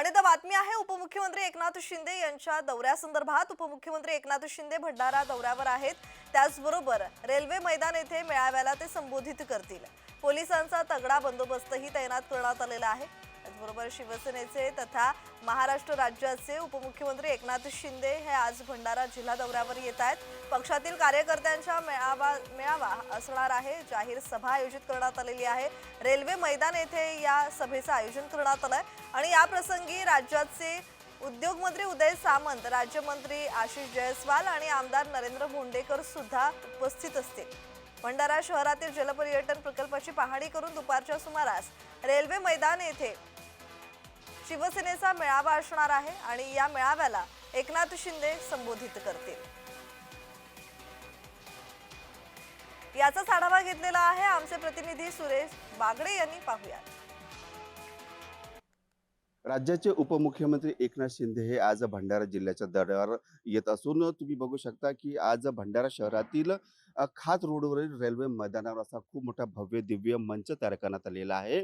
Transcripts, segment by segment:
आणि आता बातमी आहे उपमुख्यमंत्री एकनाथ शिंदे यांच्या दौऱ्यासंदर्भात. उपमुख्यमंत्री एकनाथ शिंदे भंडारा दौऱ्यावर आहेत. त्याचबरोबर रेल्वे मैदान येथे मेळाव्याला ते संबोधित करतील. पोलिसांचा तगडा बंदोबस्तही तैनात करण्यात आलेला आहे. त्याचबरोबर शिवसेनेचे तथा महाराष्ट्र राज्याचे उपमुख्यमंत्री एकनाथ शिंदे हे आज भंडारा जिल्हा दौऱ्यावर येत आहेत. पक्षातील कार्यकर्त्यांच्या मेळावा मेळावा असणार आहे. जाहीर सभा आयोजित करण्यात आलेली आहे. रेल्वे मैदान येथे या सभेचं आयोजन करण्यात आलंय. आणि याप्रसंगी राज्याचे उद्योगमंत्री उदय सामंत राज्यमंत्री आशिष जयस्वाल आणि आमदार नरेंद्र भोंडेकर सुद्धा उपस्थित असतील. भंडारा शहरातील जलपर्यटन प्रकल्पाची पाहणी करून दुपारच्या सुमारास रेल्वे मैदान येथे शिवसेनेचा मेळावा असणार आहे आणि या मेळाव्याला एकनाथ शिंदे संबोधित करतील. याचाच आढावा घेतलेला आहे आमचे प्रतिनिधी सुरेश बागडे यांनी पाहूयात. राज्याचे उपमुख्यमंत्री एकनाथ शिंदे हे आज भंडारा जिल्ह्याच्या दौऱ्यावर येत असून तुम्ही बघू शकता की आज भंडारा शहरातील खास रोडवरील रेल्वे मैदानावर असा खूप मोठा भव्य दिव्य मंच तयार करण्यात आलेला आहे.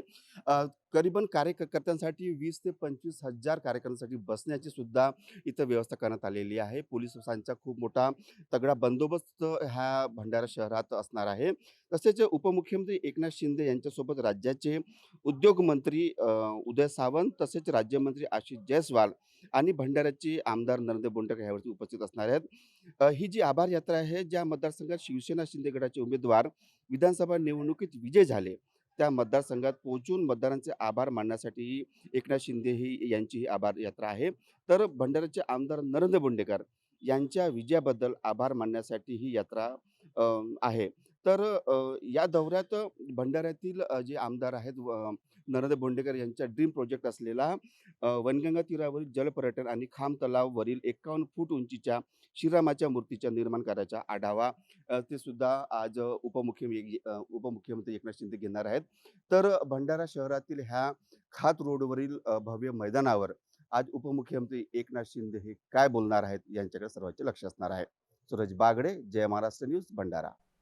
करीबन कार्यकर्त्यांसाठी वीस ते पंचवीस हजार कार्यकर्त्यांसाठी बसण्याची सुद्धा इथं व्यवस्था करण्यात आलेली आहे. पोलिसांचा खूप मोठा तगडा बंदोबस्त ह्या भंडारा शहरात असणार आहे. तसेच उपमुख्यमंत्री एकनाथ शिंदे यांच्यासोबत राज्याचे उद्योगमंत्री उदय सावंत तसेच राज्यमंत्री आशिष जयस्वाल आणि भंडाऱ्याचे आमदार नरेंद्र बोंडकर यावरती उपस्थित असणार आहेत. ही जी आभार यात्रा आहे ज्या मतदारसंघात शिवसेना शिंदे गटाचे उमेदवार विधानसभा निवडणुकीत विजय झाले त्या मतदारसंघात पोहोचून मतदारांचे आभार मानण्यासाठी एकनाथ शिंदे ही यांची ही आभार यात्रा आहे. तर भंडाऱ्याचे आमदार नरेंद्र बोंडेकर यांच्या विजयाबद्दल आभार मानण्यासाठी ही यात्रा आहे. तर या दौऱ्यात भंडाऱ्यातील जे आमदार आहेत नरदे नरेंद्र बोंडेकर यांचा ड्रीम प्रोजेक्ट असलेला वनगंगा तीरावरील जलपर्यटन आणि खाम तलाववरील एकावन्न फूट उंचीच्या श्रीरामाच्या मूर्तीच्या निर्माण कार्याचा आढावा ते सुद्धा आज अ, उपमुख्यमंत्री उपमुख्यमंत्री एकनाथ शिंदे घेणार आहेत. तर भंडारा शहरातील ह्या खात रोडवरील भव्य मैदानावर आज उपमुख्यमंत्री एकनाथ शिंदे हे काय बोलणार आहेत यांच्याकडे सर्वांचे लक्ष असणार आहे. सूरज बागडे जय महाराष्ट्र न्यूज भंडारा.